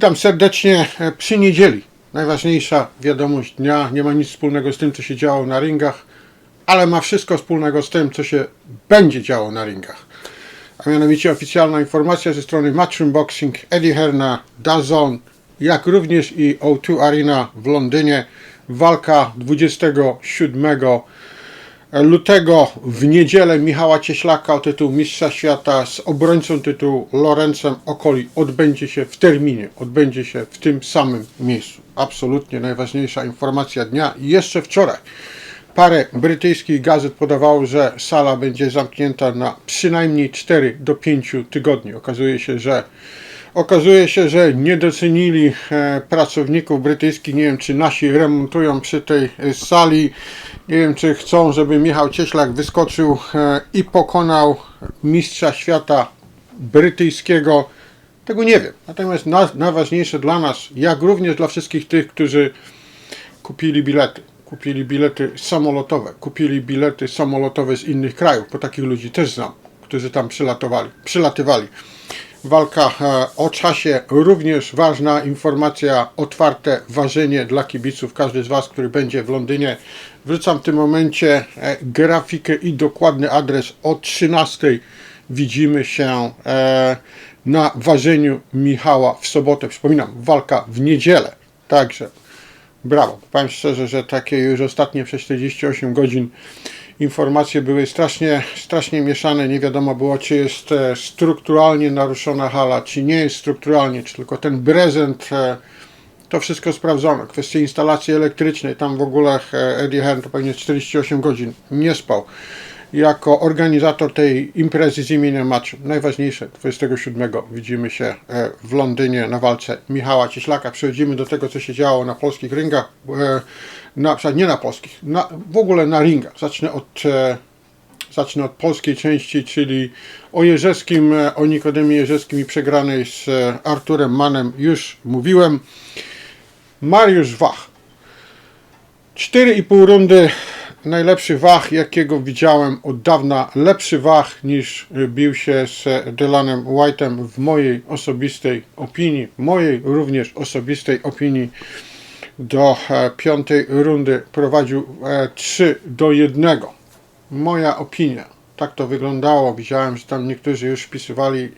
Witam serdecznie e, przy niedzieli. Najważniejsza wiadomość dnia nie ma nic wspólnego z tym, co się działo na ringach, ale ma wszystko wspólnego z tym, co się będzie działo na ringach. A mianowicie oficjalna informacja ze strony Matchroom Boxing, Eddie Herna, DAZN, jak również i O2 Arena w Londynie. Walka 27 lutego w niedzielę Michała Cieślaka o tytuł Mistrza Świata z obrońcą tytułu Lorencem Okoli odbędzie się w terminie, odbędzie się w tym samym miejscu. Absolutnie najważniejsza informacja dnia. I jeszcze wczoraj parę brytyjskich gazet podawało, że sala będzie zamknięta na przynajmniej 4 do 5 tygodni. Okazuje się, że Okazuje się, że nie docenili e, pracowników brytyjskich. Nie wiem, czy nasi remontują przy tej e, sali. Nie wiem, czy chcą, żeby Michał Cieślak wyskoczył e, i pokonał mistrza świata brytyjskiego. Tego nie wiem. Natomiast na, najważniejsze dla nas, jak również dla wszystkich tych, którzy kupili bilety. Kupili bilety samolotowe, kupili bilety samolotowe z innych krajów, bo takich ludzi też znam, którzy tam przylatowali, przylatywali. Walka e, o czasie, również ważna informacja, otwarte ważenie dla kibiców. Każdy z Was, który będzie w Londynie, wrzucam w tym momencie e, grafikę i dokładny adres. O 13 widzimy się e, na ważeniu Michała w sobotę. Przypominam, walka w niedzielę. Także brawo. Powiem szczerze, że takie już ostatnie przez 48 godzin informacje były strasznie, strasznie mieszane. Nie wiadomo było, czy jest e, strukturalnie naruszona hala, czy nie jest strukturalnie, czy tylko ten prezent. e, To wszystko sprawdzono. Kwestie instalacji elektrycznej, tam w ogóle e, Eddie Hearn to pewnie 48 godzin nie spał. Jako organizator tej imprezy z imieniem Match, najważniejsze, 27 widzimy się w Londynie na walce Michała Cieślaka. Przechodzimy do tego, co się działo na polskich ringach. Na, nie na polskich, na, w ogóle na ringach. Zacznę od e, Zacznę od polskiej części, czyli o Jerzewskim, e, o Nikodemie Jerzewskim i przegranej z e, Arturem Manem już mówiłem. Mariusz Wach. 4,5 rundy najlepszy Wach, jakiego widziałem od dawna. Lepszy Wach niż bił się z e, Dylanem White'em w mojej osobistej opinii. Mojej również osobistej opinii do e, piątej rundy prowadził e, 3 do 1. Moja opinia. Tak to wyglądało. Widziałem, że tam niektórzy już wpisywali.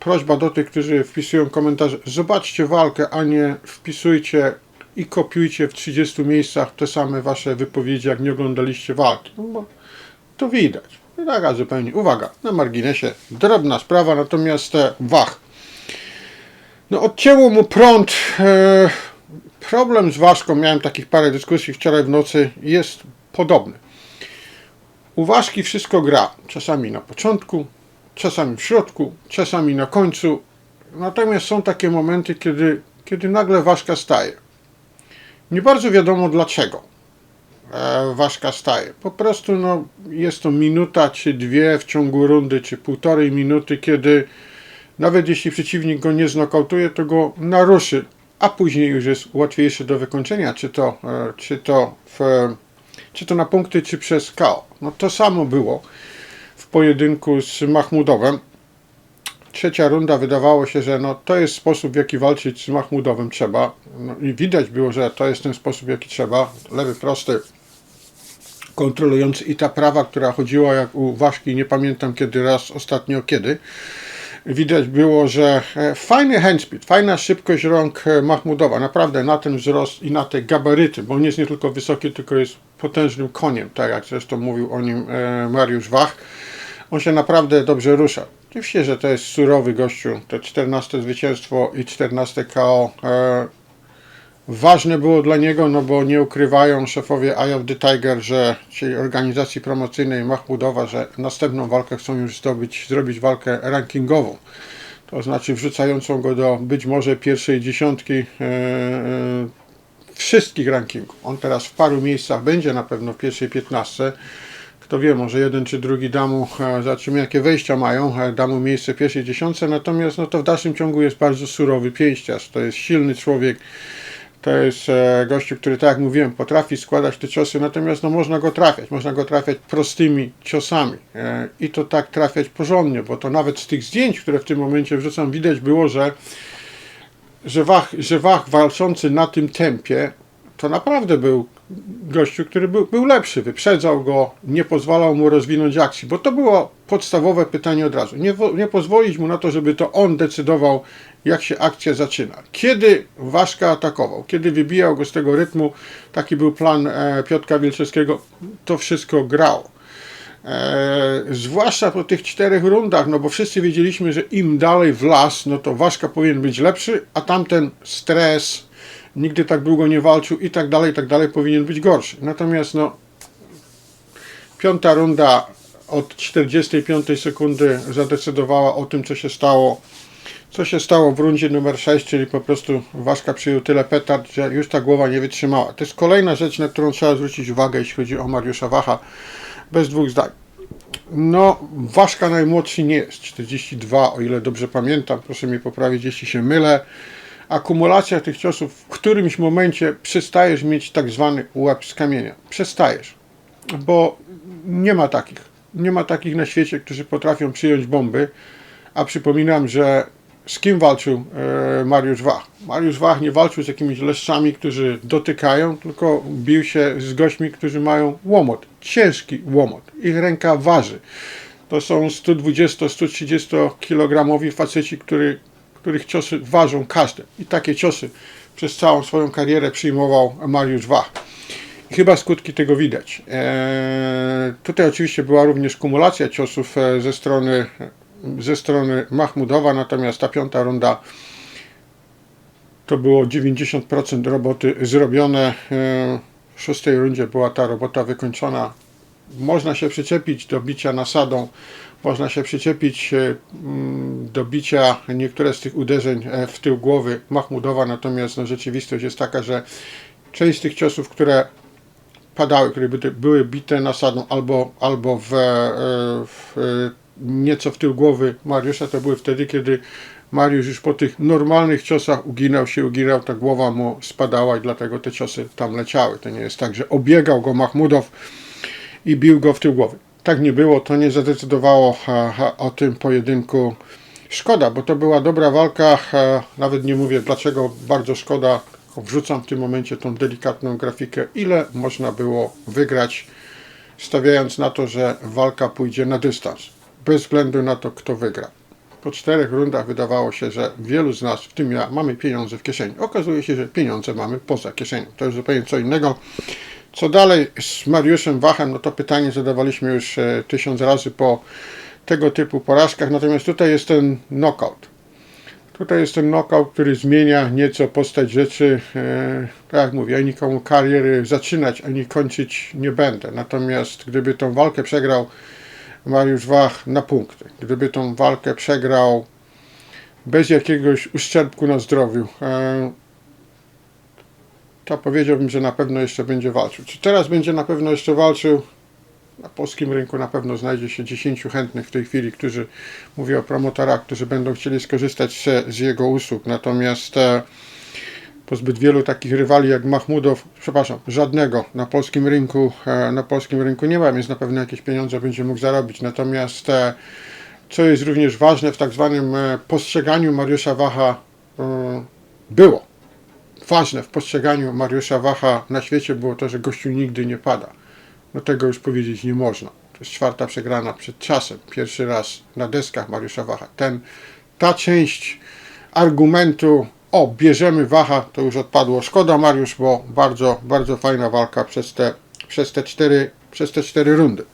Prośba do tych, którzy wpisują komentarze. Zobaczcie walkę, a nie wpisujcie i kopiujcie w 30 miejscach te same wasze wypowiedzi, jak nie oglądaliście walki. No bo to widać. Taka zupełnie. Uwaga, na marginesie. Drobna sprawa, natomiast e, Wach. No odcięło mu prąd. E, problem z Ważką, miałem takich parę dyskusji wczoraj w nocy, jest podobny. U Ważki wszystko gra. Czasami na początku, czasami w środku, czasami na końcu. Natomiast są takie momenty, kiedy, kiedy nagle Ważka staje. Nie bardzo wiadomo dlaczego e, Ważka staje. Po prostu no, jest to minuta czy dwie w ciągu rundy, czy półtorej minuty, kiedy nawet jeśli przeciwnik go nie znokautuje, to go naruszy, a później już jest łatwiejszy do wykończenia, czy to, e, czy to, w, czy to na punkty, czy przez KO. No to samo było w pojedynku z Mahmudowem. Trzecia runda wydawało się, że no, to jest sposób, w jaki walczyć z Mahmudowem trzeba. No, I widać było, że to jest ten sposób, w jaki trzeba. Lewy prosty, kontrolujący i ta prawa, która chodziła jak u Waszki, nie pamiętam kiedy raz ostatnio kiedy. Widać było, że e, fajny handspeed, fajna szybkość rąk e, Mahmudowa, naprawdę na ten wzrost i na te gabaryty, bo on jest nie tylko wysoki, tylko jest potężnym koniem, tak jak zresztą mówił o nim e, Mariusz Wach. On się naprawdę dobrze rusza. Oczywiście, że to jest surowy gościu, te 14 zwycięstwo i 14 KO. Ważne było dla niego, no bo nie ukrywają szefowie Eye of the Tiger, że czyli organizacji promocyjnej Mahmudowa, że następną walkę chcą już zdobyć, zrobić walkę rankingową. To znaczy wrzucającą go do być może pierwszej dziesiątki e, e, wszystkich rankingów. On teraz w paru miejscach będzie na pewno w pierwszej 15. Kto wie, może jeden czy drugi da mu, e, zobaczymy jakie wejścia mają, e, da mu miejsce w pierwszej dziesiątce, natomiast no to w dalszym ciągu jest bardzo surowy pięściarz, to jest silny człowiek, to jest e, gościu, który tak jak mówiłem, potrafi składać te ciosy, natomiast no można go trafiać, można go trafiać prostymi ciosami. E, i to tak trafiać porządnie, bo to nawet z tych zdjęć, które w tym momencie wrzucam, widać było, że że Wach, że Wach walczący na tym tempie, to naprawdę był gościu, który był, był lepszy, wyprzedzał go, nie pozwalał mu rozwinąć akcji, bo to było podstawowe pytanie od razu. Nie, nie pozwolić mu na to, żeby to on decydował, jak się akcja zaczyna. Kiedy Waszka atakował, kiedy wybijał go z tego rytmu, taki był plan e, Piotra Wilczewskiego, to wszystko grało. E, zwłaszcza po tych czterech rundach, no bo wszyscy wiedzieliśmy, że im dalej w las, no to Waszka powinien być lepszy, a tamten stres, nigdy tak długo nie walczył i tak dalej, i tak dalej, powinien być gorszy. Natomiast no, piąta runda od 45 sekundy zadecydowała o tym, co się stało. Co się stało w rundzie numer 6, czyli po prostu Waszka przyjął tyle petard, że już ta głowa nie wytrzymała. To jest kolejna rzecz, na którą trzeba zwrócić uwagę, jeśli chodzi o Mariusza Wacha, bez dwóch zdań. No, Waszka najmłodszy nie jest, 42, o ile dobrze pamiętam, proszę mnie poprawić, jeśli się mylę. Akumulacja tych ciosów, w którymś momencie przestajesz mieć tak zwany łeb z kamienia. Przestajesz, bo nie ma takich. Nie ma takich na świecie, którzy potrafią przyjąć bomby. A przypominam, że z kim walczył e, Mariusz Wach? Mariusz Wach nie walczył z jakimiś leszczami, którzy dotykają, tylko bił się z gośćmi, którzy mają łomot, ciężki łomot. Ich ręka waży. To są 120-130 kilogramowi faceci, który, których ciosy ważą każde. I takie ciosy przez całą swoją karierę przyjmował Mariusz Wach. I chyba skutki tego widać. Eee, tutaj oczywiście była również kumulacja ciosów e, ze strony, ze strony Mahmudowa, natomiast ta piąta runda to było 90% roboty zrobione. Eee, w szóstej rundzie była ta robota wykończona. Można się przyczepić do bicia nasadą, można się przyczepić e, mm, do bicia niektóre z tych uderzeń e, w tył głowy Mahmudowa, natomiast no, rzeczywistość jest taka, że część z tych ciosów, które padały, które by- były bite nasadą albo, albo w, e, w, nieco w tył głowy Mariusza, to były wtedy, kiedy Mariusz już po tych normalnych ciosach uginał się, uginał, ta głowa mu spadała i dlatego te ciosy tam leciały. To nie jest tak, że obiegał go Mahmudow i bił go w tył głowy. Tak nie było, to nie zadecydowało e, e, o tym pojedynku. Szkoda, bo to była dobra walka. e, Nawet nie mówię dlaczego, bardzo szkoda. Wrzucam w tym momencie tą delikatną grafikę, ile można było wygrać, stawiając na to, że walka pójdzie na dystans, bez względu na to, kto wygra. Po czterech rundach wydawało się, że wielu z nas, w tym ja, mamy pieniądze w kieszeni. Okazuje się, że pieniądze mamy poza kieszenią. To jest zupełnie co innego. Co dalej z Mariuszem Wachem, no to pytanie zadawaliśmy już e, tysiąc razy po tego typu porażkach, natomiast tutaj jest ten knockout. Tutaj jest ten knockout, który zmienia nieco postać rzeczy. E, tak jak mówię, ja nikomu kariery zaczynać ani kończyć nie będę. Natomiast gdyby tą walkę przegrał Mariusz Wach na punkty, gdyby tą walkę przegrał bez jakiegoś uszczerbku na zdrowiu, e, to powiedziałbym, że na pewno jeszcze będzie walczył. Czy teraz będzie na pewno jeszcze walczył? Na polskim rynku na pewno znajdzie się 10 chętnych w tej chwili, którzy, mówię o promotorach, którzy będą chcieli skorzystać z, z jego usług. Natomiast e, po zbyt wielu takich rywali jak Mahmudow, przepraszam, żadnego na polskim rynku, e, na polskim rynku nie ma, więc na pewno jakieś pieniądze będzie mógł zarobić. Natomiast e, co jest również ważne w tak zwanym e, postrzeganiu Mariusza Wacha e, było ważne w postrzeganiu Mariusza Wacha na świecie było to, że gościu nigdy nie pada. No tego już powiedzieć nie można. To jest czwarta przegrana przed czasem. Pierwszy raz na deskach Mariusza Wacha. Ten, ta część argumentu o, bierzemy Wacha, to już odpadło. Szkoda Mariusz, bo bardzo, bardzo fajna walka przez te, przez te, cztery, przez te cztery rundy.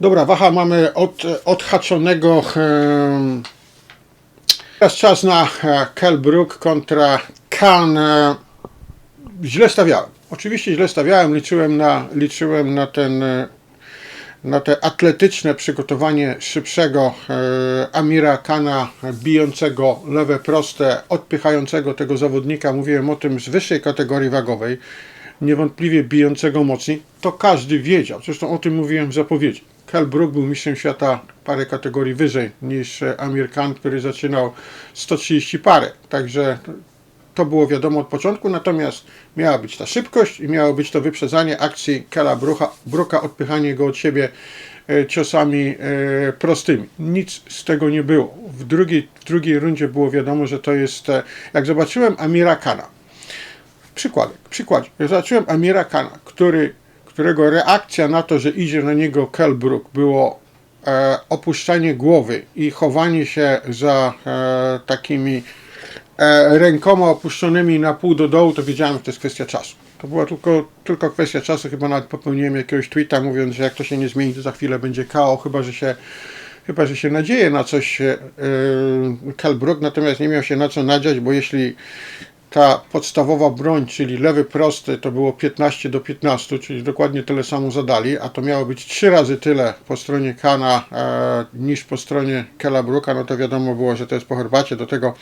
Dobra, Wacha mamy od, odhaczonego. em, Teraz czas na e, Kell Brook kontra Khan. E, Źle stawiałem. Oczywiście źle stawiałem, liczyłem na, liczyłem na ten e, na te atletyczne przygotowanie szybszego Amira Kana, bijącego lewe proste, odpychającego tego zawodnika, mówiłem o tym z wyższej kategorii wagowej, niewątpliwie bijącego mocniej, to każdy wiedział. Zresztą o tym mówiłem w zapowiedzi. Kell Brook był mistrzem świata parę kategorii wyżej niż e, Amir Khan, który zaczynał 130 parę. Także to było wiadomo od początku, natomiast miała być ta szybkość i miało być to wyprzedzanie akcji Kela Brucha, Bruka, odpychanie go od siebie e, ciosami e, prostymi. Nic z tego nie było. W drugiej, w drugiej rundzie było wiadomo, że to jest, jak zobaczyłem Amira Kana, przykładek, przykładzie, jak zobaczyłem Amira Kana, który, którego reakcja na to, że idzie na niego Kell Brook było e, opuszczanie głowy i chowanie się za e, takimi e, rękoma opuszczonymi na pół do dołu, to wiedziałem, że to jest kwestia czasu. To była tylko, tylko kwestia czasu, chyba nawet popełniłem jakiegoś tweeta mówiąc, że jak to się nie zmieni, to za chwilę będzie KO, chyba że się, chyba, że się nadzieje na coś yy, Kell Brook, natomiast nie miał się na co nadziać, bo jeśli ta podstawowa broń, czyli lewy prosty, to było 15 do 15, czyli dokładnie tyle samo zadali, a to miało być trzy razy tyle po stronie Kana e, niż po stronie Kela Brooka, no to wiadomo było, że to jest po herbacie. Do tego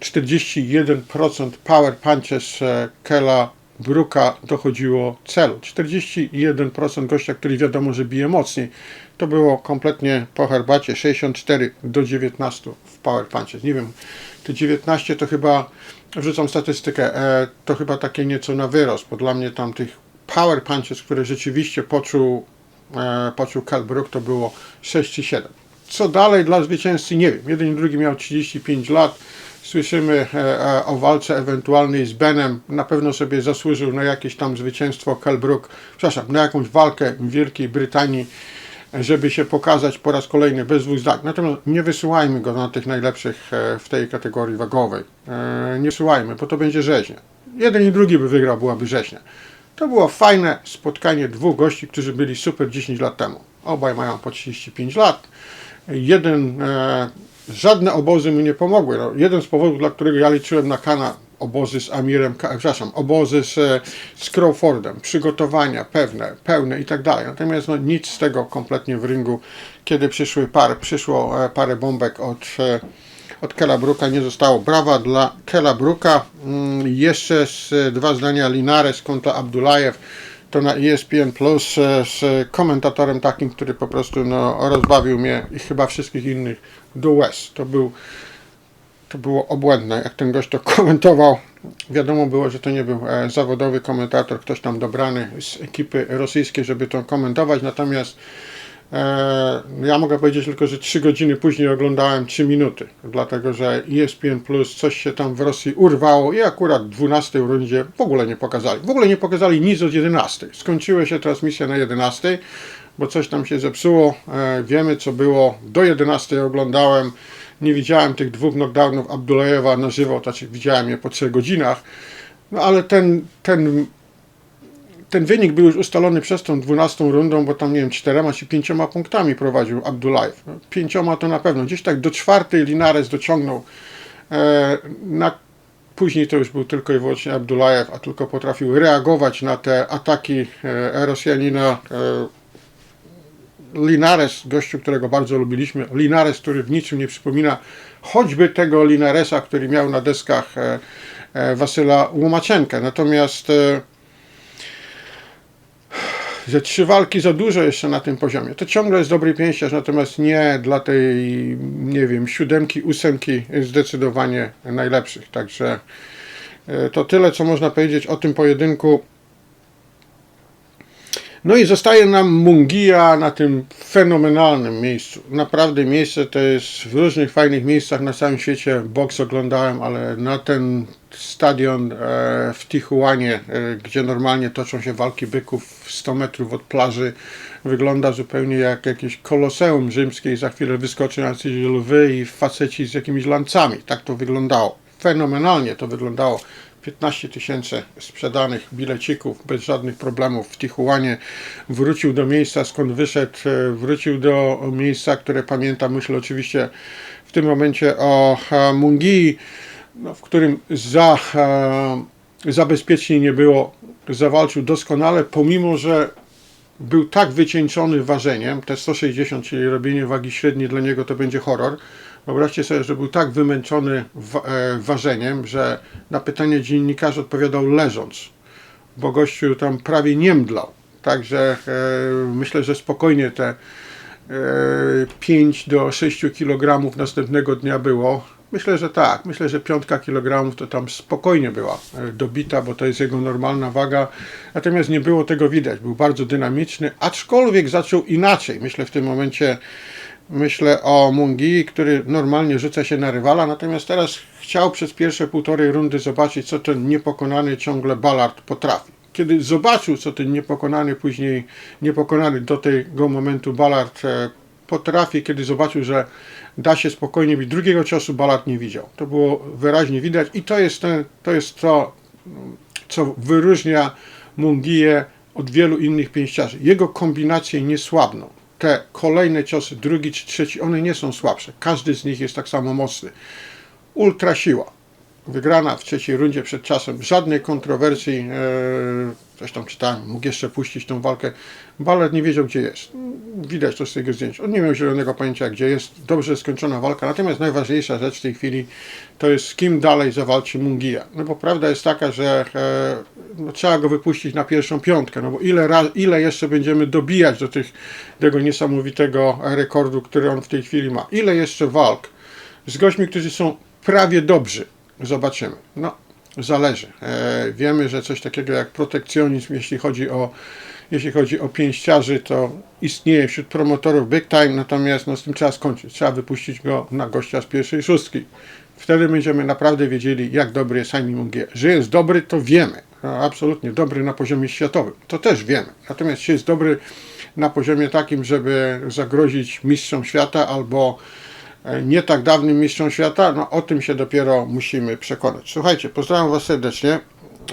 41% power punches e, Kela Brooka dochodziło celu. 41% gościa, który wiadomo, że bije mocniej. To było kompletnie po herbacie 64 do 19 w power punches. Nie wiem, te 19 to chyba, wrzucam statystykę, e, to chyba takie nieco na wyrost, bo dla mnie tam tych power punches, które rzeczywiście poczuł, e, poczuł Cal Brook, to było 6 czy 7. Co dalej dla zwycięzcy nie wiem. Jeden i drugi miał 35 lat. Słyszymy e, e, o walce ewentualnej z Benem. Na pewno sobie zasłużył na jakieś tam zwycięstwo Cal Brook, przepraszam, na jakąś walkę w Wielkiej Brytanii, żeby się pokazać po raz kolejny bez dwóch zdań. Natomiast nie wysyłajmy go na tych najlepszych e, w tej kategorii wagowej. E, Nie wysyłajmy, bo to będzie rzeźnia. Jeden i drugi by wygrał, byłaby rzeźnia. To było fajne spotkanie dwóch gości, którzy byli super 10 lat temu. Obaj mają po 35 lat. Jeden, e, żadne obozy mu nie pomogły. No, jeden z powodów, dla którego ja liczyłem na Kana, obozy z Amirem, przepraszam, obozy z, e, z Crawfordem, przygotowania pewne, pełne i tak dalej. Natomiast no, nic z tego kompletnie w ringu, kiedy przyszły par, przyszło e, parę bombek od, e, od Kela Brooka, nie zostało. Brawa dla Kela Brooka. Mm, jeszcze z, dwa zdania Linares kontra Abdullajew to na ESPN Plus z komentatorem takim, który po prostu no, rozbawił mnie i chyba wszystkich innych do łez. To był to było obłędne, jak ten gość to komentował. Wiadomo było, że to nie był e, zawodowy komentator, ktoś tam dobrany z ekipy rosyjskiej, żeby to komentować. Natomiast e, ja mogę powiedzieć tylko, że 3 godziny później oglądałem 3 minuty, dlatego że ESPN Plus coś się tam w Rosji urwało i akurat w 12 rundzie w ogóle nie pokazali. W ogóle nie pokazali nic od 11. Skończyła się transmisja na 11, bo coś tam się zepsuło. E, wiemy co było. Do 11 oglądałem. Nie widziałem tych dwóch knockdownów Abdullajewa na żywo, znaczy widziałem je po 3 godzinach. No ale ten, ten, ten wynik był już ustalony przez tą 12 rundą, bo tam nie wiem, czterema czy pięcioma punktami prowadził Abdullajew. No, pięcioma to na pewno. Gdzieś tak do czwartej Linares dociągnął. E, na, później to już był tylko i wyłącznie Abdullajew, a tylko potrafił reagować na te ataki e, Rosjanina. E, Linares, gościu, którego bardzo lubiliśmy, Linares, który w niczym nie przypomina choćby tego Linaresa, który miał na deskach e, e, Wasyla Łomaczenkę. Natomiast e, że trzy walki za dużo jeszcze na tym poziomie. To ciągle jest dobry pięściarz, natomiast nie dla tej, nie wiem, siódemki, ósemki zdecydowanie najlepszych. Także to tyle, co można powiedzieć o tym pojedynku. No i zostaje nam Mungia na tym fenomenalnym miejscu. Naprawdę miejsce to jest w różnych fajnych miejscach na całym świecie. Boks oglądałem, ale na ten stadion e, w Tijuanie, e, gdzie normalnie toczą się walki byków 100 metrów od plaży, wygląda zupełnie jak jakieś koloseum rzymskie i za chwilę wyskoczy na lwy i faceci z jakimiś lancami. Tak to wyglądało. Fenomenalnie to wyglądało. 15 tysięcy sprzedanych bilecików bez żadnych problemów w Tijuanie. Wrócił do miejsca, skąd wyszedł, e, wrócił do miejsca, które pamiętam, myślę oczywiście w tym momencie o e, Mungii, no, w którym za, e, za bezpiecznie nie było. Zawalczył doskonale, pomimo że był tak wycieńczony ważeniem, te 160, czyli robienie wagi średniej dla niego to będzie horror. Wyobraźcie sobie, że był tak wymęczony wa- e, ważeniem, że na pytanie dziennikarza odpowiadał leżąc, bo gościu tam prawie nie mdlał. Także e, myślę, że spokojnie te e, 5 do 6 kg następnego dnia było. Myślę, że tak. Myślę, że piątka kilogramów to tam spokojnie była e, dobita, bo to jest jego normalna waga. Natomiast nie było tego widać. Był bardzo dynamiczny, aczkolwiek zaczął inaczej. Myślę w tym momencie myślę o Mungi, który normalnie rzuca się na rywala, natomiast teraz chciał przez pierwsze półtorej rundy zobaczyć, co ten niepokonany ciągle Ballard potrafi. Kiedy zobaczył, co ten niepokonany później, niepokonany do tego momentu Ballard e, potrafi, kiedy zobaczył, że da się spokojnie bić, drugiego ciosu Ballard nie widział. To było wyraźnie widać i to jest, ten, to, jest to, co wyróżnia Mungię od wielu innych pięściarzy. Jego kombinacje nie słabną. Te kolejne ciosy, drugi czy trzeci, one nie są słabsze. Każdy z nich jest tak samo mocny. Ultra siła. Wygrana w trzeciej rundzie przed czasem. Żadnej kontrowersji. Eee, coś tam czytałem. Mógł jeszcze puścić tą walkę. Balet nie wiedział, gdzie jest. Widać to z tego zdjęcia. On nie miał zielonego pojęcia, gdzie jest. Dobrze skończona walka. Natomiast najważniejsza rzecz w tej chwili to jest z kim dalej zawalczy Mungia. No bo prawda jest taka, że e, no, trzeba go wypuścić na pierwszą piątkę. No bo ile, ra, ile jeszcze będziemy dobijać do tych, tego niesamowitego rekordu, który on w tej chwili ma. Ile jeszcze walk z gośćmi, którzy są prawie dobrzy. Zobaczymy. No, zależy. E, wiemy, że coś takiego jak protekcjonizm, jeśli chodzi o jeśli chodzi o pięściarzy, to istnieje wśród promotorów big time, natomiast no, z tym trzeba skończyć. Trzeba wypuścić go na gościa z pierwszej szóstki. Wtedy będziemy naprawdę wiedzieli, jak dobry jest Jaime Mungier. Że jest dobry, to wiemy. No, absolutnie dobry na poziomie światowym. To też wiemy. Natomiast czy jest dobry na poziomie takim, żeby zagrozić mistrzom świata albo nie tak dawnym mistrzom świata, no o tym się dopiero musimy przekonać. Słuchajcie, pozdrawiam Was serdecznie.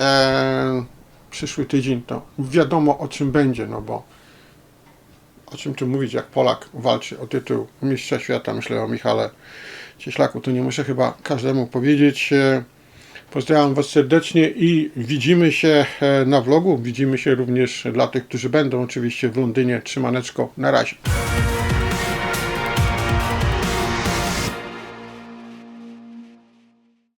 Eee, przyszły tydzień to wiadomo o czym będzie, no bo o czym tu mówić, jak Polak walczy o tytuł mistrza świata, myślę o Michale Cieślaku, tu nie muszę chyba każdemu powiedzieć. E, Pozdrawiam Was serdecznie i widzimy się e, na vlogu, widzimy się również dla tych, którzy będą oczywiście w Londynie. Trzymaneczko, na razie.